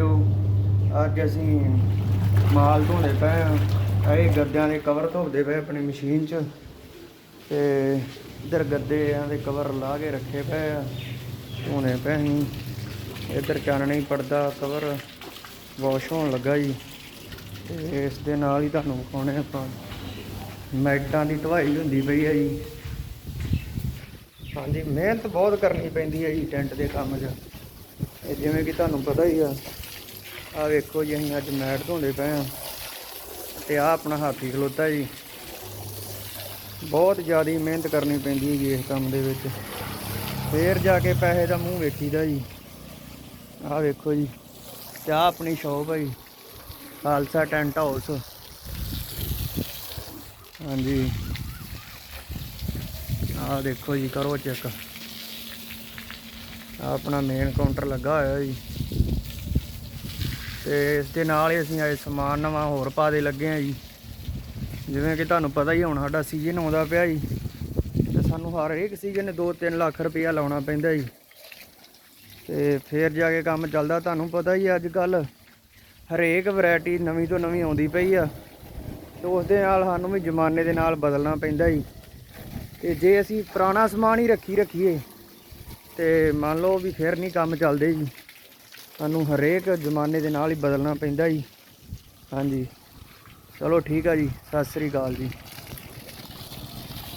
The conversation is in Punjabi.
ਵੀਡੀਓ ਅੱਜ ਅਸੀਂ ਮਾਲ ਧੋਂਦੇ ਪਏ ਆ। ਇਹ ਗੱਦਿਆਂ ਦੇ ਕਵਰ ਧੋਦੇ ਪਏ ਆਪਣੀ ਮਸ਼ੀਨ 'ਚ। ਤੇ ਇਧਰ ਗੱਦਿਆਂ ਦੇ ਕਵਰ ਲਾ ਕੇ ਰੱਖੇ ਪਏ ਆ। ਧੋਣੇ ਪਏ ਅਸੀਂ। ਇਧਰ ਚਾਨਣੀ ਪਰਦਾ ਕਵਰ ਵਾਸ਼ ਹੋਣ ਲੱਗਾ ਜੀ। ਤੇ ਇਸ ਦੇ ਨਾਲ ਹੀ ਤੁਹਾਨੂੰ ਵਿਖਾਉਣੇ ਆਪਾਂ। ਮੈਟਾਂ ਦੀ ਧਵਾਈ ਹੁੰਦੀ ਪਈ ਆ ਜੀ। ਹਾਂਜੀ, ਮਿਹਨਤ ਬਹੁਤ ਕਰਨੀ ਪੈਂਦੀ ਹੈ ਜੀ ਟੈਂਟ ਦੇ ਕੰਮ 'ਚ। ਇਹ ਜਿਵੇਂ ਕਿ ਤੁਹਾਨੂੰ ਪਤਾ ਹੀ ਆ ਆ ਵੇਖੋ ਜੀ, ਅਸੀਂ ਅੱਜ ਮੈਟ ਧੋਂਦੇ ਪਏ ਆ ਤੇ ਆ ਆਪਣਾ ਹਾਥੀ ਖਲੋਤਾ ਜੀ। ਬਹੁਤ ਜ਼ਿਆਦਾ ਮਿਹਨਤ ਕਰਨੀ ਪੈਂਦੀ ਹੈ ਜੀ ਇਸ ਕੰਮ ਦੇ ਵਿੱਚ। ਫੇਰ ਜਾ ਕੇ ਪੈਸੇ ਦਾ ਮੂੰਹ ਵੇਖੀਦਾ ਜੀ। ਆ ਵੇਖੋ ਜੀ, ਤੇ ਆ ਆਪਣੀ ਸ਼ੌਪ ਹੈ ਜੀ, ਖਾਲਸਾ ਟੈਂਟ ਹਾਊਸ ਹਾਂਜੀ। ਆ ਦੇਖੋ ਜੀ, ਕਰੋ ਚੈੱਕ ਆਪਣਾ ਮੇਨ ਕਾਊਂਟਰ ਲੱਗਾ ਹੋਇਆ ਜੀ। ਤੇ ਇਸ ਦੇ ਨਾਲ ਹੀ ਅਸੀਂ ਅੱਜ ਸਮਾਨ ਨਵਾਂ ਹੋਰ ਪਾ ਦੇ ਲੱਗੇ ਆ ਜੀ। ਜਿਵੇਂ ਕਿ ਤੁਹਾਨੂੰ ਪਤਾ ਹੀ ਹੁਣ ਸਾਡਾ ਸੀਜ਼ਨ ਆਉਂਦਾ ਪਿਆ ਜੀ। ਤੇ ਸਾਨੂੰ ਹਰ ਇੱਕ ਸੀਜ਼ਨ 2-3 ਲੱਖ ਰੁਪਇਆ ਲਾਉਣਾ ਪੈਂਦਾ ਜੀ। ਤੇ ਫੇਰ ਜਾ ਕੇ ਕੰਮ ਚੱਲਦਾ, ਤੁਹਾਨੂੰ ਪਤਾ ਹੀ ਅੱਜ ਕੱਲ ਹਰੇਕ ਵੈਰਾਈਟੀ ਨਵੀਂ ਤੋਂ ਨਵੀਂ ਆਉਂਦੀ ਪਈ ਆ। ਤੇ ਉਸ ਦੇ ਨਾਲ ਸਾਨੂੰ ਵੀ ਜ਼ਮਾਨੇ ਦੇ ਨਾਲ ਬਦਲਣਾ ਪੈਂਦਾ ਜੀ। ਤੇ ਜੇ ਅਸੀਂ ਪੁਰਾਣਾ ਸਮਾਨ ਹੀ ਰੱਖੀ ਰੱਖੀਏ, ਤੇ ਮੰਨ ਲਓ ਵੀ ਫਿਰ ਨਹੀਂ ਕੰਮ ਚੱਲਦੇ ਜੀ। ਸਾਨੂੰ ਹਰੇਕ ਜ਼ਮਾਨੇ ਦੇ ਨਾਲ ਹੀ ਬਦਲਣਾ ਪੈਂਦਾ ਜੀ। ਹਾਂਜੀ। ਚਲੋ ਠੀਕ ਆ ਜੀ। ਸਤਿ ਸ੍ਰੀ ਅਕਾਲ ਜੀ।